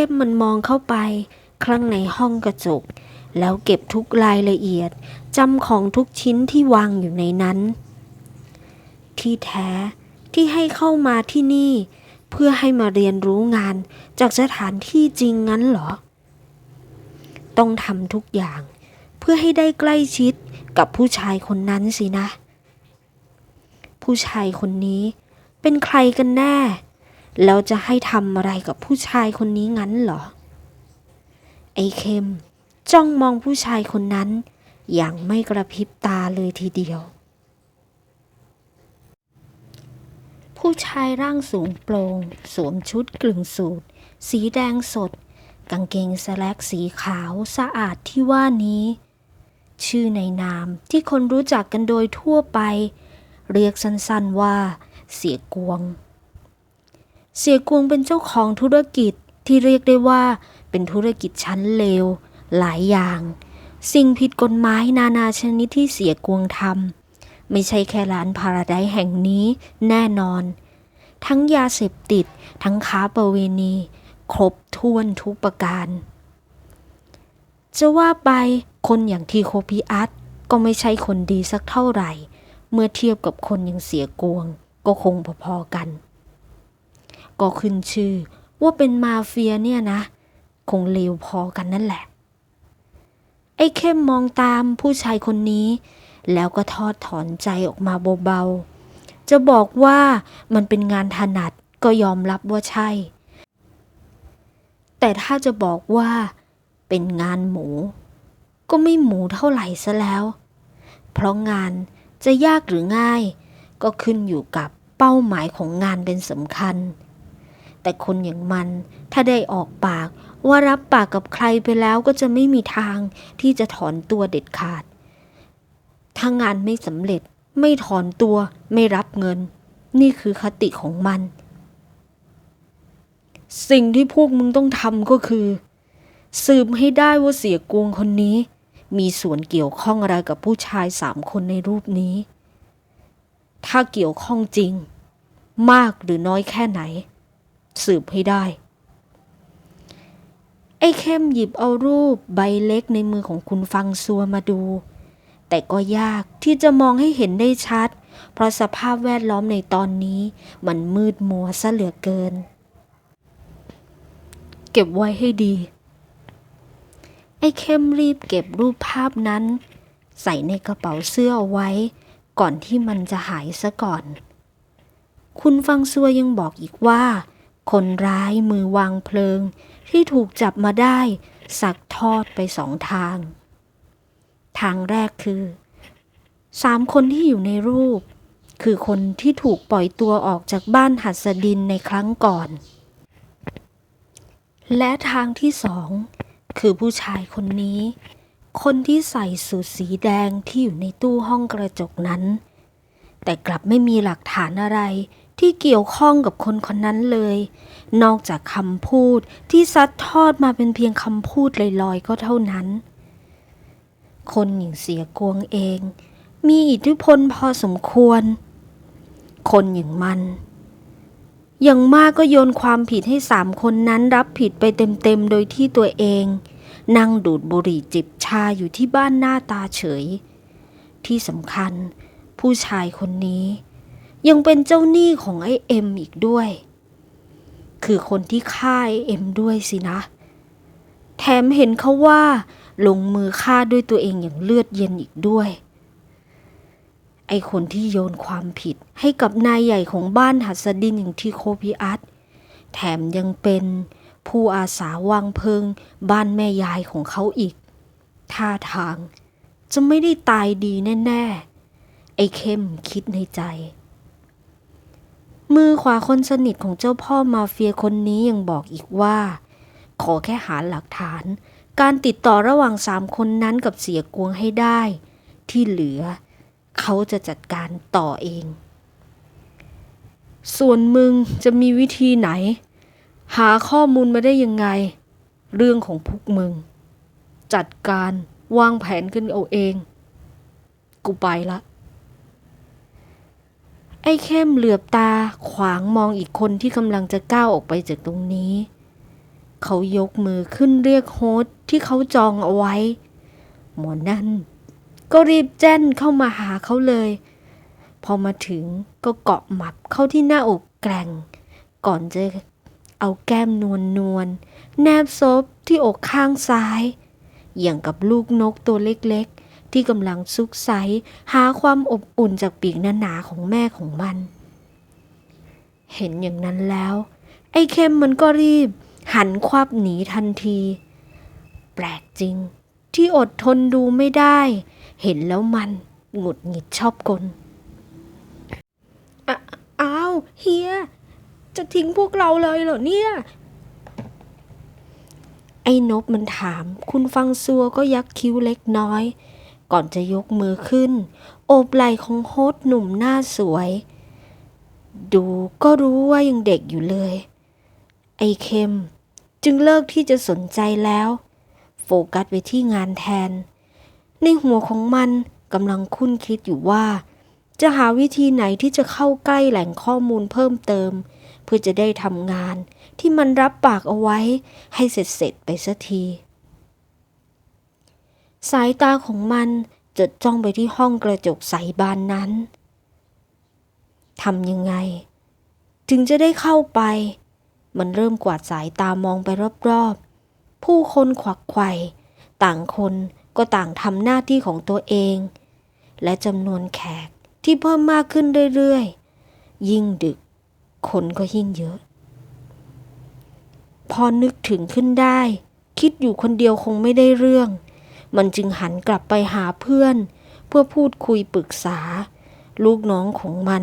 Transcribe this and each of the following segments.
เข้มมันมองเข้าไปข้งในห้องกระจก แล้วเก็บทุกรายละเอียดจำของทุกชิ้นที่วางอยู่ในนั้น ที่แท้ที่ให้เข้ามาที่นี่ เพื่อให้มาเรียนรู้งานจากสถานที่จริงงั้นเหรอ ต้องทำทุกอย่าง เพื่อให้ได้ใกล้ชิดกับผู้ชายคนนั้นสินะ ผู้ชายคนนี้เป็นใครกันแน่ แล้วจะให้ทำอะไรกับผู้ชายคนนี้งั้นเหรอ ไอ้เข้มจ้องมองผู้ชายคนนั้น อย่างไม่กระพริบตาเลยทีเดียว ผู้ชายร่างสูงโปร่งสวมชุดกลึงสูทสีแดงสด กางเกงสแลกสีขาวสะอาดที่ว่านี้ ชื่อในนามที่คนรู้จักกันโดยทั่วไป เรียกสั้นๆว่า เสียกวง เสียกวงเป็นเจ้าของธุรกิจที่เรียกได้ว่าเป็นธุรกิจชั้นเลว หลายอย่าง สิ่งผิดกฎหมายนานาชนิดที่เสียกวงทำไม่ใช่แค่ร้านพาราไดแห่งนี้แน่นอน ทั้งยาเสพติด ทั้งค้าประเวณี ครบถ้วนทุกประการ จะว่าไปคนอย่างทีโคพิอัตก็ไม่ใช่คนดีสักเท่าไหร่ เมื่อเทียบกับคนอย่างเสียกวง ก็คงพอๆกัน ก็ขึ้นชื่อ ว่าเป็นมาเฟียเนี่ยนะ คงเลวพอกันนั่นแหละ ไอ้เข้มมองตามผู้ชายคนนี้ แล้วก็ทอดถอนใจออกมาเบาๆ จะบอกว่ามันเป็นงานถนัดก็ยอมรับว่าใช่ แต่ถ้าจะบอกว่าเป็นงานหมู ก็ไม่หมูเท่าไหร่ซะแล้ว เพราะงานจะยากหรือง่าย ก็ขึ้นอยู่กับเป้าหมายของงานเป็นสำคัญ แต่คนอย่างมัน ถ้าได้ออกปากว่ารับปากกับใครไปแล้วก็จะไม่มีทางที่จะถอนตัวเด็ดขาด ถ้างานไม่สำเร็จไม่ถอนตัวไม่รับเงิน นี่คือคติของมัน สิ่งที่พวกมึงต้องทำก็คือ สืบให้ได้ว่าเสียกวงคนนี้ มีส่วนเกี่ยวข้องอะไรกับผู้ชายสามคนในรูปนี้ ถ้าเกี่ยวข้องจริง มากหรือน้อยแค่ไหน สืบให้ได้ ไอ้เข้มหยิบเอารูปใบเล็กในมือของคุณฟังซัวมาดู แต่ก็ยากที่จะมองให้เห็นได้ชัด เพราะสภาพแวดล้อมในตอนนี้ มันมืดมัวซะเหลือเกิน เก็บไว้ให้ดี ไอ้เข้มรีบเก็บรูปภาพนั้น ใส่ในกระเป๋าเสื้อเอาไว้ ก่อนที่มันจะหายซะก่อนคุณฟังซัวยังบอกอีกว่า คนร้ายมือวางเพลิง ที่ถูกจับมาได้ สักทอดไปสองทาง ทางแรกคือสามคนที่อยู่ในรูป คือคนที่ถูกปล่อยตัวออกจากบ้านหัสดินในครั้งก่อน และทางที่สอง คือผู้ชายคนนี้ คนที่ใส่สูทสีแดงที่อยู่ในตู้ห้องกระจกนั้น แต่กลับไม่มีหลักฐานอะไร ที่เกี่ยวข้องกับคนคนนั้นเลย นอกจากคำพูดที่ซัดทอดมาเป็นเพียงคำพูดลอยๆก็เท่านั้น คนอย่างเสียกวงเอง มีอิทธิพลพอสมควร คนอย่างมัน อย่างมากก็โยนความผิดให้สามคนนั้นรับผิดไปเต็มๆโดยที่ตัวเอง นั่งดูดบุหรี่จิบชาอยู่ที่บ้านหน้าตาเฉย ที่สำคัญผู้ชายคนนี้ ยังเป็นเจ้าหนี้ของไอ้เอ็มอีกด้วย คือคนที่ฆ่าไอเอ็มด้วยสินะ แถมเห็นเขาว่า ลงมือฆ่าด้วยตัวเองอย่างเลือดเย็นอีกด้วย ไอคนที่โยนความผิดให้กับนายใหญ่ของบ้านหัสดินอย่างที่โคพิอัตแถมยังเป็นผู้อาสาวางเพลิงบ้านแม่ยายของเขาอีก ท่าทางจะไม่ได้ตายดีแน่ ๆ ไอ้เข้มคิดในใจ มือขวาคนสนิทของเจ้าพ่อมาเฟียคนนี้ยังบอกอีกว่า ขอแค่หาหลักฐาน การติดต่อระหว่างสามคนนั้นกับเสียกวงให้ได้ ที่เหลือ เขาจะจัดการต่อเอง ส่วนมึงจะมีวิธีไหน หาข้อมูลมาได้ยังไง เรื่องของพวกมึง จัดการวางแผนขึ้นเอาเอง กูไปละ อ้เข้มเหลือบตาขวางมองอีกคนที่กำลังจะก้าวออกไปจากตรงนี้ เขายกมือขึ้นเรียกโฮสที่เขาจองเอาไว้ หมอนั่น ก็รีบแจ้นเข้ามาหาเขาเลย พอมาถึงก็เกาะหมับเข้าที่หน้าอกแกร่ง ก่อนจะเอาแก้มนวลนวลๆแนบซบที่อกข้างซ้าย อย่างกับลูกนกตัวเล็ก ที่กำลังซุกไซหาความอบอุ่นจากปีกหนาๆของแม่ของมัน เห็นอย่างนั้นแล้ว ไอ้เข้มมันก็รีบ หันควับหนีทันที แปลกจริง ที่อดทนดูไม่ได้ เห็นแล้วมันหงุดหงิดชอบกลอะอ้าวเฮีย จะทิ้งพวกเราเลยเหรอเนี่ย ไอ้นบมันถาม คุณฟังซัวก็ยักคิ้วเล็กน้อย ก่อนจะยกมือขึ้น โอบไหล่ของโฮสหนุ่มหน้าสวย ดูก็รู้ว่ายังเด็กอยู่เลย ไอเข้มจึงเลิกที่จะสนใจแล้ว โฟกัสไปที่งานแทน ในหัวของมันกำลังคุ้นคิดอยู่ว่า จะหาวิธีไหนที่จะเข้าใกล้แหล่งข้อมูลเพิ่มเติม เพื่อจะได้ทำงานที่มันรับปากเอาไว้ให้เสร็จเสร็จไปสักที สายตาของมันจดจ้องไปที่ห้องกระจกใสบานนั้นทำยังไง ถึงจะได้เข้าไป มันเริ่มกวาดสายตามองไปรอบๆ ผู้คนขวักไขว่ต่างคนก็ต่างทำหน้าที่ของตัวเอง และจำนวนแขกที่เพิ่มมากขึ้นเรื่อยๆ ยิ่งดึก คนก็ยิ่งเยอะ พอนึกถึงขึ้นได้ คิดอยู่คนเดียวคงไม่ได้เรื่อง มันจึงหันกลับไปหาเพื่อน เพื่อพูดคุยปรึกษา ลูกน้องของมัน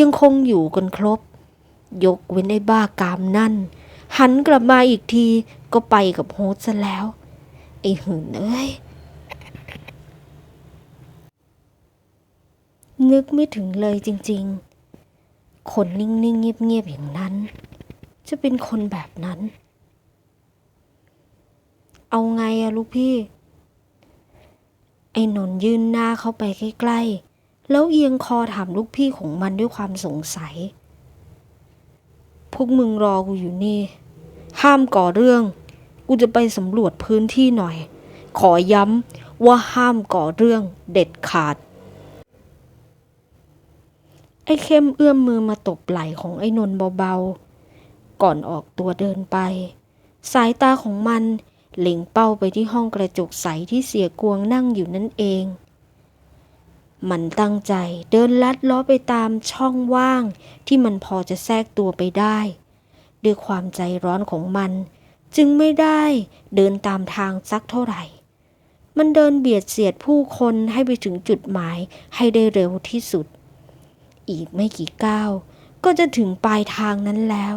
ยังคงอยู่กันครบ ยกเว้นไอ้บ้ากามนั่น หันกลับมาอีกทีก็ไปกับโฮสต์ซะแล้ว ไอ้หืนเอ้ยนึกไม่ถึงเลยจริงๆ คนนิ่งๆ เงียบๆ อย่างนั้น จะเป็นคนแบบนั้น เอาไงอะลูกพี่ ไอ้นนยื่นหน้าเข้าไปใกล้ๆ แล้วเอียงคอถามลูกพี่ของมันด้วยความสงสัย พวกมึงรอกูอยู่นี่ ห้ามก่อเรื่อง กูจะไปสำรวจพื้นที่หน่อย ขอย้ำว่าห้ามก่อเรื่องเด็ดขาด ไอ้เข้มเอื้อมมือมาตบไหล่ของไอ้นนเบาๆ ก่อนออกตัวเดินไป สายตาของมัน เล็งเป้าไปที่ห้องกระจกใสที่เสียกวงนั่งอยู่นั่นเอง มันตั้งใจเดินลัดล้อไปตามช่องว่าง ที่มันพอจะแทรกตัวไปได้ ด้วยความใจร้อนของมัน จึงไม่ได้เดินตามทางสักเท่าไหร่ มันเดินเบียดเสียดผู้คนให้ไปถึงจุดหมายให้ได้เร็วที่สุด อีกไม่กี่ก้าวก็จะถึงปลายทางนั้นแล้ว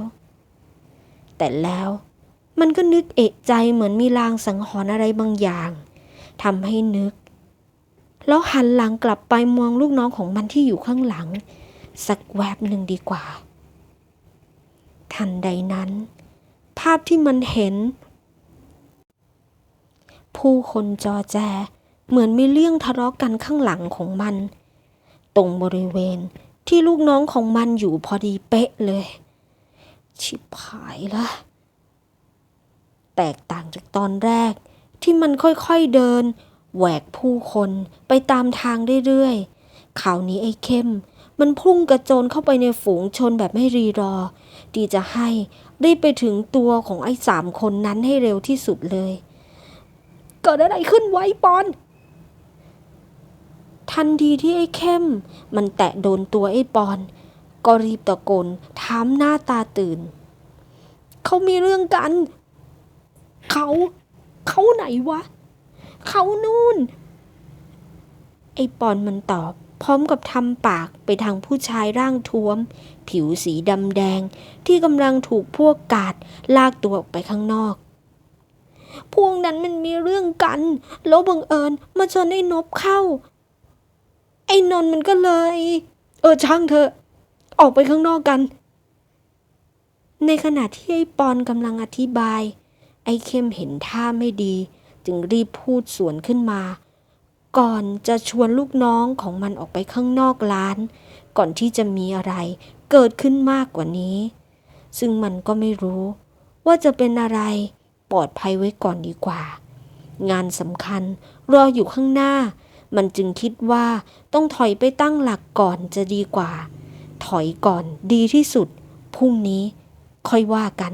แต่แล้ว มันก็นึกเอะใจเหมือนมีลางสังหรณ์อะไรบางอย่างทำให้นึก แล้วหันหลังกลับไปมองลูกน้องของมันที่อยู่ข้างหลัง สักแวบหนึ่งดีกว่า ทันใดนั้น ภาพที่มันเห็น ผู้คนจอแจ เหมือนมีเรื่องทะเลาะกันข้างหลังของมัน ตรงบริเวณที่ลูกน้องของมันอยู่พอดีเป๊ะเลย ชิบหายละ แตกต่างจากตอนแรก ที่มันค่อยๆเดิน แหวกผู้คนไปตามทางเรื่อยๆข่าวนี้ไอ้เข้ม มันพุ่งกระโจนเข้าไปในฝูงชนแบบไม่รีรอ ดีจะให้รีบไปถึงตัวของไอ้สามคนนั้นให้เร็วที่สุดเลย เกิดอะไรขึ้นไว้ปอน ทันทีที่ไอ้เข้ม มันแตะโดนตัวไอ้ปอน ก็รีบตะโกนถามหน้าตาตื่น เขามีเรื่องกัน เขาเขาไหนวะ เขานู่น ไอปอนมันตอบ พร้อมกับทำปากไปทางผู้ชายร่างท้วม ผิวสีดำแดง ที่กำลังถูกพวกกาดลากตัวออกไปข้างนอก พวกนั้นมันมีเรื่องกัน แล้วบังเอิญมาชนไอ้นบเข้า ไอ้นนท์มันก็เลย เออช่างเถอะ ออกไปข้างนอกกัน ในขณะที่ไอ้ปอนกำลังอธิบาย ไอ้เข้มเห็นท่าไม่ดี จึงรีบพูดสวนขึ้นมา ก่อนจะชวนลูกน้องของมันออกไปข้างนอกร้าน ก่อนที่จะมีอะไรเกิดขึ้นมากกว่านี้ ซึ่งมันก็ไม่รู้ ว่าจะเป็นอะไรปลอดภัยไว้ก่อนดีกว่า งานสำคัญรออยู่ข้างหน้า มันจึงคิดว่าต้องถอยไปตั้งหลักก่อนจะดีกว่า ถอยก่อนดีที่สุดพรุ่งนี้ค่อยว่ากัน